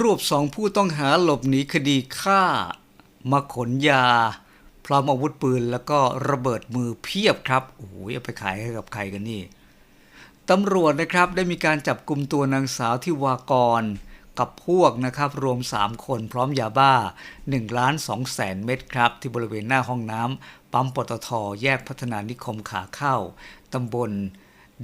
รวบสองผู้ต้องหาหลบหนีคดีฆ่า มาขนยา พร้อมอาวุธปืนแล้วก็ระเบิดมือเพียบครับโอ้โหเอาไปขายให้กับใครกันนี่ตำรวจนะครับได้มีการจับกลุ่มตัวนางสาวที่วากร กับพวกนะครับรวม 3 คนพร้อมยาบ้า1ล้าน2แสนเม็ดครับ ที่บริเวณหน้าห้องน้ำปั๊มปตทแยกพัฒนานิคมขาเข้าตำบล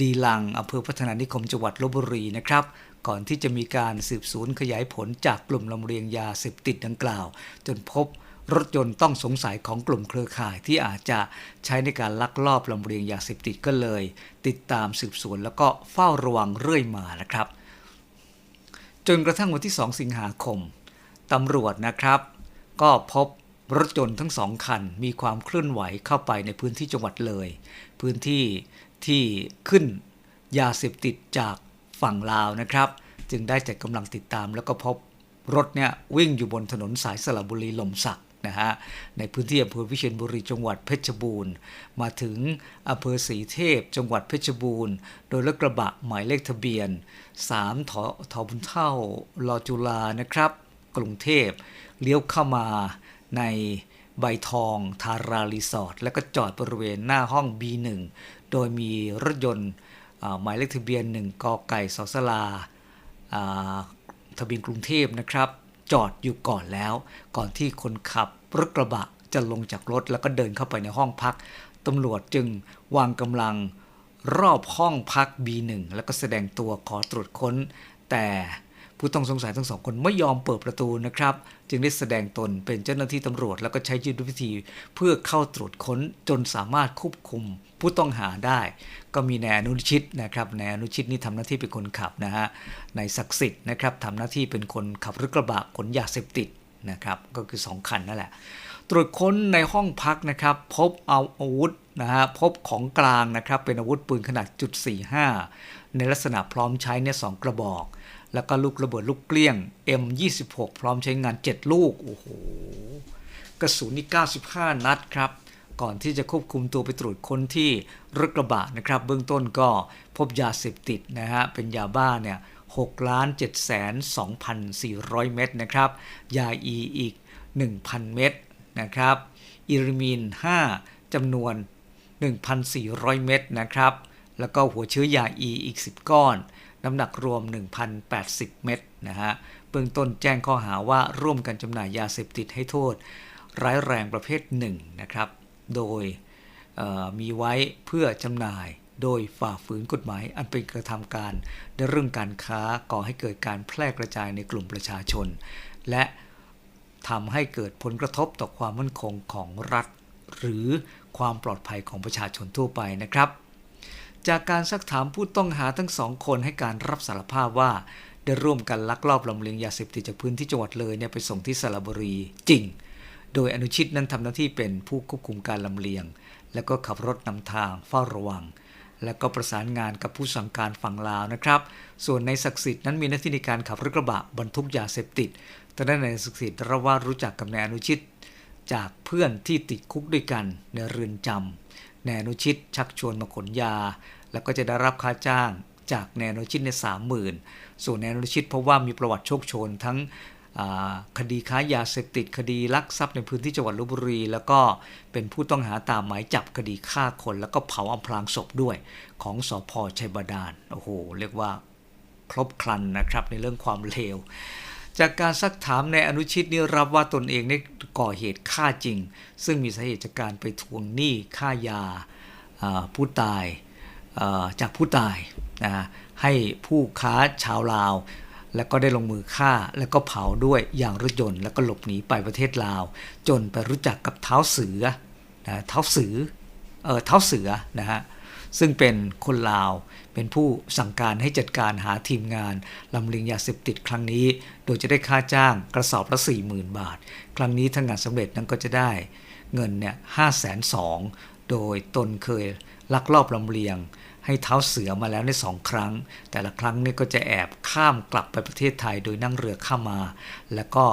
ดีลังอำเภอพัฒนานิคมจังหวัดลบบุรีนะครับ ก่อนที่จะมีการสืบสวนขยายผลจากกลุ่มลำเลียงยาเสพติดดังกล่าว จนพบรถยนต์ต้องสงสัยของกลุ่มเครือข่ายที่อาจจะใช้ในการลักลอบลำเลียงยาเสพติดก็เลย ติดตามสืบสวนแล้วก็เฝ้าระวังเรื่อยมานะครับ จนกระทั่งวันที่ 2 สิงหาคมตำรวจนะครับ ก็พบรถยนต์ทั้งสองคันมีความเคลื่อนไหวเข้าไปในพื้นที่จังหวัดเลย พื้นที่ ที่ขึ้นยาเสพติดจากฝั่งลาวนะครับ จึงได้จัดกำลังติดตาม แล้วก็พบรถเนี่ยวิ่งอยู่บนถนนสายสระบุรีลมสักนะฮะในพื้นที่อำเภอวิเชียรบุรีจังหวัดเพชรบูรณ์ มาถึงอำเภอศรีเทพ จังหวัดเพชรบูรณ์ โดยรถกระบะหมายเลขทะเบียน3ถทบุญเท่าลอจุลานะครับ กรุงเทพเลี้ยวเข้ามาในใบทองทารารีสอร์ทแล้วก็จอดบริเวณหน้าห้อง B1 โดยมีรถยนต์หมายเลขทะเบียน 1กไก่สสลาอ่าทะเบียนกรุงเทพนะครับ จอดอยู่ก่อนแล้ว ก่อนที่คนขับรถกระบะจะลงจากรถแล้วก็เดินเข้าไปในห้องพักตำรวจจึงวางกำลังรอบห้องพัก B1 แล้วก็แสดงตัวขอตรวจค้น แต่ ผู้ต้องสงสัยทั้งสองคนไม่ยอมเปิดประตูนะครับ จึงได้แสดงตนเป็นเจ้าหน้าที่ตำรวจ แล้วก็ใช้ยุทธวิธีเพื่อเข้าตรวจค้นจนสามารถควบคุมผู้ต้องหาได้ ก็มีนายอนุชิตนะครับนายอนุชิตนี่ทำหน้าที่เป็นคนขับนะฮะนายศักดิ์สิทธิ์นะครับทำหน้าที่เป็นคนขับรถกระบะขนยาเสพติดนะครับก็คือ 2 คันนั่นแหละ ตรวจค้นในห้องพักนะครับ พบเอาอาวุธนะฮะพบของกลางนะครับเป็นอาวุธปืนขนาดจุด45ในลักษณะพร้อมใช้เนี่ยสองกระบอก แล้วก็ลูกระเบิดลูกเกลี้ยง M26 พร้อมใช้งาน 7 ลูก โอ้โห กระสุนนี่95 นัดครับ ก่อนที่จะควบคุมตัวไปตรวจค้นที่รถกระบะนะครับ เบื้องต้นก็พบยาเสพติดนะฮะ เป็นยาบ้าเนี่ย6ล้าน7แสน2,400 เม็ดนะครับ ยาอีอีก 1,000 เม็ดนะครับ อิริมีน 5จำนวน 1,400 เม็ดนะครับ แล้วก็หัวเชื้อยาอีอีก 10 ก้อน น้ำหนักรวม 1,080 เม็ดนะฮะเบื้องต้นแจ้งข้อหาว่าร่วมกันจำหน่ายยาเสพติดให้โทษ ร้ายแรงประเภทหนึ่งนะครับ โดยมีไว้เพื่อจำหน่ายโดยฝ่าฝืนกฎหมายอันเป็นกระทำการในเรื่องการค้าก่อให้เกิดการแพร่กระจายในกลุ่มประชาชน และทำให้เกิดผลกระทบต่อความมั่นคงของรัฐ หรือความปลอดภัยของประชาชนทั่วไปนะครับ จากการซักถามผู้ต้องหาทั้งสองคนให้การรับสารภาพว่า ได้ร่วมกันลักลอบลำเลียงยาเสพติดจากพื้นที่จังหวัดเลยเนี่ยไปส่งที่สระบุรีจริง โดยอนุชิตนั้นทำหน้าที่เป็นผู้ควบคุมการลำเลียง แล้วก็ขับรถนำทางเฝ้าระวัง แล้วก็ประสานงานกับผู้สั่งการฝั่งลาวนะครับ ส่วนในศักดิ์สิทธิ์นั้นมีหน้าที่ในการขับรถกระบะบรรทุกยาเสพติดแต่ด้านในศักดิ์สิทธิ์รับว่ารู้จักกับนายอนุชิตจากเพื่อนที่ติดคุกด้วยกันในเรือนจำ แนนุชิตชักชวนมาขนยา แล้วก็จะได้รับค่าจ้างจากแนนุชิตในสามหมื่นส่วนแนนุชิตเพราะว่ามีประวัติโชคโชนทั้งคดีค้ายาเสพติดคดีลักทรัพย์ในพื้นที่จังหวัดลบบุรี แล้วก็เป็นผู้ต้องหาตามหมายจับคดีฆ่าคน แล้วก็เผาอำพรางศพด้วยของสอพชัยบาดาลโอ้โห เรียกว่าครบครันนะครับในเรื่องความเลว จากการซักถามในอนุชิตนี่รับว่าตนเองได้ก่อเหตุฆ่าจริง ซึ่งมีสาเหตุจากการไปทวงหนี้ค่ายาผู้ตายจากผู้ตายนะให้ผู้ค้าชาวลาว แล้วก็ได้ลงมือฆ่าแล้วก็เผาด้วยยางรถยนต์ แล้วก็หลบหนีไปประเทศลาว จนไปรู้จักกับเท้าเสือนะเท้าเสือเออเท้าเสือนะฮะ ซึ่งเป็นคนลาว เป็นผู้สั่งการให้จัดการหาทีมงานลำเลียงยาเสพติดครั้งนี้ โดยจะได้ค่าจ้างกระสอบละ40,000 บาท ครั้งนี้ถ้างงานสำเร็จนั้นก็จะได้เงินเนี่ยห้าแสนสองโดยตนเคยลักลอบลำเลียงให้เท้าเสือมาแล้วในสองครั้ง แต่ละครั้งเนี่ยก็จะแอบข้ามกลับไปประเทศไทยโดยนั่งเรือข้ามมา แล้วก็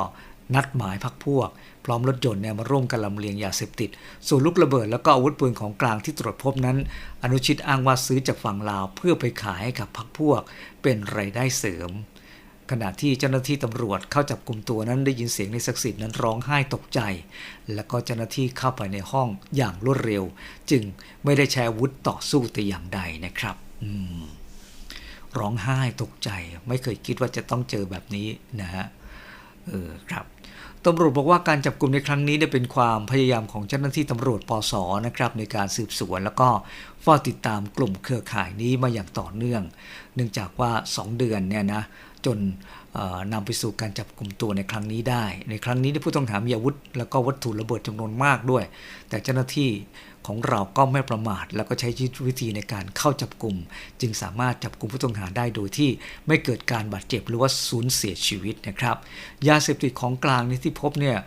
นัดหมายพักพวก ร้อมรถยนต์เนี่ยมาร่วมกันลำเลียงยาเสพติด ส่วนลูกระเบิดแล้วก็อาวุธปืนของกลางที่ตรวจพบนั้น อนุชิตอ้างว่าซื้อจากฝั่งลาวเพื่อไปขายให้กับพักพวก เป็นไรายได้เสริม ขณะที่เจ้าหน้าที่ตำรวจเข้าจับกลุ่มตัวนั้นได้ยินเสียงในศักดิ์สิทธิ์นั้นร้องไห้ตกใจ แล้วก็เจ้าหน้าที่เข้าไปในห้องอย่างรวดเร็ว จึงไม่ได้ใช้อาวุธต่อสู้แต่อย่างใดนะครับ อืมร้องไห้ตกใจ ไม่เคยคิดว่าจะต้องเจอแบบนี้นะฮะเออครับ ตำรวจบอกว่าการจับกลุ่มในครั้งนี้เนี่ยเป็นความพยายามของเจ้าหน้าที่ตำรวจปสนะครับในการสืบสวนแล้วก็เฝ้าติดตามกลุ่มเครือข่ายนี้มาอย่างต่อเนื่อง เนื่องจากว่า 2 เดือนเนี่ยนะจนนำไปสู่การจับกลุ่มตัวในครั้งนี้ได้ ในครั้งนี้ผู้ต้องหามีอาวุธ แล้วก็วัตถุระเบิดจำนวนมากด้วย แต่เจ้าหน้าที่ของเราก็ไม่ประมาท แล้วก็ใช้วิธีในการเข้าจับกลุ่ม จึงสามารถจับกลุ่มผู้ต้องหาได้โดยที่ไม่เกิดการบาดเจ็บหรือว่าสูญเสียชีวิตนะครับ ยาเสพติดของกลางนี่ที่พบเนี่ย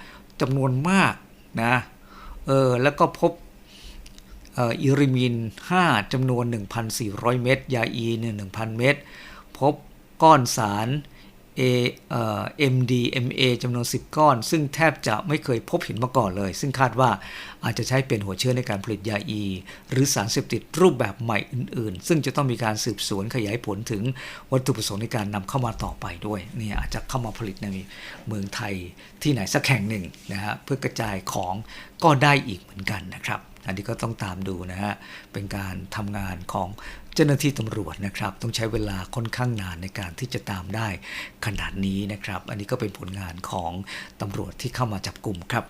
จำนวนมากนะเออแล้วก็พบเอ,อ,อิริมิน 5จำนวน 1,400 เม็ดยาอีเนี่ย1,000 เม็ดพบก้อนสาร A เอ่อ MDMA จำนวน 10 ก้อน ซึ่งแทบจะไม่เคยพบเห็นมาก่อนเลย ซึ่งคาดว่าอาจจะใช้เป็นหัวเชื้อในการผลิตยาอี หรือสารเสพติดรูปแบบใหม่อื่น ๆ ซึ่งจะต้องมีการสืบสวนขยายผลถึงวัตถุประสงค์ในการนำเข้ามาต่อไปด้วยเนี่ยอาจจะเข้ามาผลิตในเมืองไทยที่ไหนสักแห่งหนึ่งนะฮะเพื่อกระจายของก็ได้อีกเหมือนกันนะครับ อันนี้ก็ต้องตามดูนะฮะ เป็นการทำงานของเจ้าหน้าที่ตำรวจนะครับ ต้องใช้เวลาค่อนข้างนานในการที่จะตามได้ขนาดนี้นะครับ อันนี้ก็เป็นผลงานของตำรวจที่เข้ามาจับกลุ่มครับ